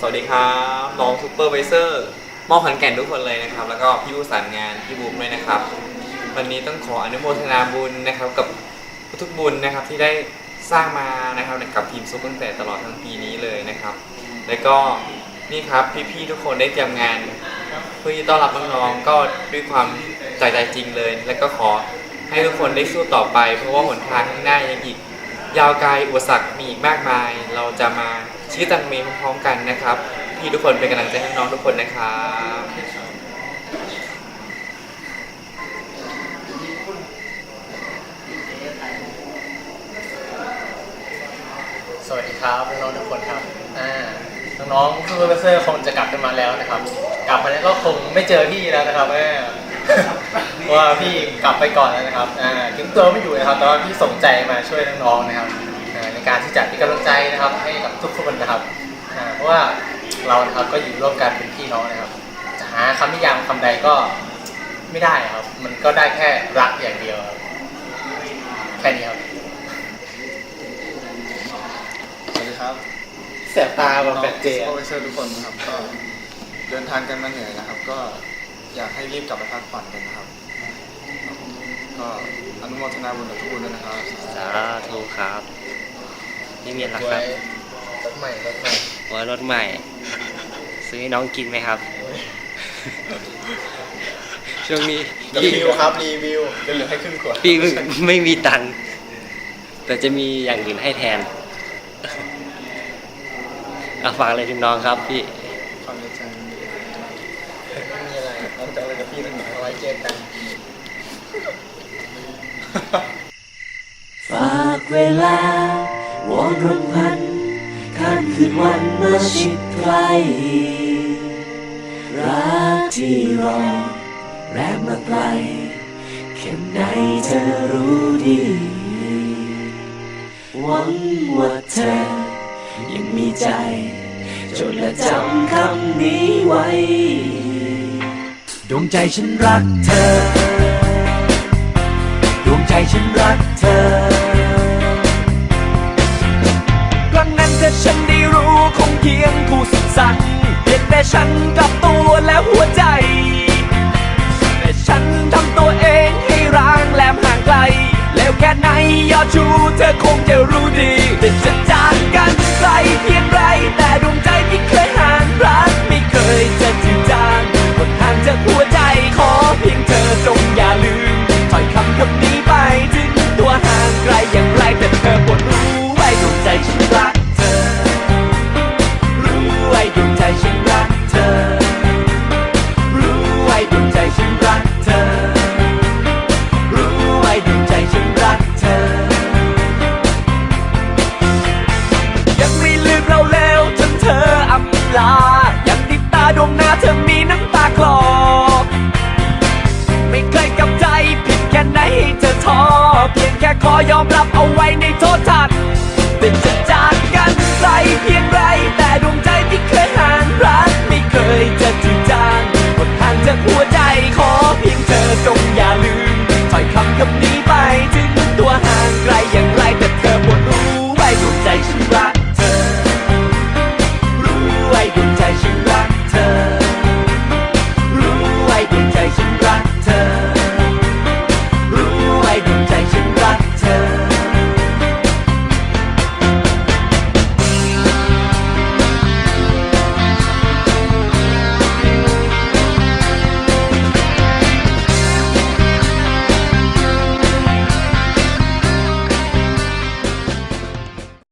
สวัสดีครับน้องซูเปอร์ไวเซอร์มอขอนแก่นทุกคนเลยนะครับ แล้วก็พี่ผู้สานงานพี่บุ๊กด้วยนะครับ วันนี้ต้องขออนุโมทนาบุญนะครับกับทุกบุญนะครับที่ได้สร้างมานะครับกับทีมซุปตั้งแต่ตลอดทั้งปีนี้เลยนะครับ แล้วก็นี่ครับพี่ๆทุกคนได้เตรียมงาน เพื่อที่ต้อนรับน้องๆก็ด้วยความใจใจจริงเลย และก็ขอให้ทุกคนได้สู้ต่อไป เพราะว่าหนทางข้างหน้ายังอีก ยาวไกลอุปสรรคมีอีกมากมาย เราจะมา ชี้ตังเมพร้อมๆกันนะครับ พี่ทุกคนเป็นกำลังใจให้น้องทุกคนนะครับสวัสดีครับน้องๆทุกคนครับอ่าน้องๆทูเบเซอร์คงจะกลับกันมาแล้วนะครับ กลับมาแล้วก็คงไม่เจอพี่แล้วนะครับแม่าว่าพี่กลับไปก่อนแล้วนะครับอ่าถึงตัวไม่อยู่นะครับแต่ว่าพี่ส่งใจมาช่วยน้องๆนะครับ ที่จะมีกำลังใจนะครับ ให้กับทุกคนนะครับอ่าเพราะว่าเรานะครับก็อยู่ร่วมกันเป็นพี่น้องนะครับจะหาคำนิยามคำใดก็ไม่ได้ครับ มันก็ได้แค่รักอย่างเดียวครับแค่นี้ครับสวัสดีครับแสบตาแบบแปดเจโปรเฟสเซอร์ทุกคนนะครับก็เดินทางกันมาเหนื่อยนะครับ ก็อยากให้รีบกลับไปพักผ่อนกันนะครับ ก็อนุโมทนาบุญกับทุกคนด้วยนะครับ สาธุครับ นี่มีหลักไว้ครับรถใหม่รถใหม่ว่ารถใหม่ ซื้อให้น้องกินไหมครับ ช่วงนี้รีวิวครับรีวิวเดี๋ยวเหลือให้ครึ่งขวดพี่ไม่ไม่มีตังค์แต่จะมีอย่างอื่นให้แทนอะฝากอะไรถึงน้องครับพี่ความในใจไม่มีอะไรน้องจะอะไรกับพี่ตั้งหน่อยเอาไว้เจอกันฝากเวลาว อนรำพันข้ามคืนวันมาชิดใกล้รักที่รอแรมมาไกลแค่ไหนเธอรู้ดี หวังว่าเธอ ยังมีใจ จดและจำคำนี้ไว้ ดวงใจฉันรักเธอ แต่ฉันกับตัวและหัวใจ แต่ฉันทำตัวเองให้ร้างแหลมห่างไกล แล้วแค่ไหนยอดชูเธอคง หน้าเธอมีน้ำตาคลอไม่เคยกับใจผิดแค่ไหนให้เธอท้อเพียงแค่ขอยอมรับเอา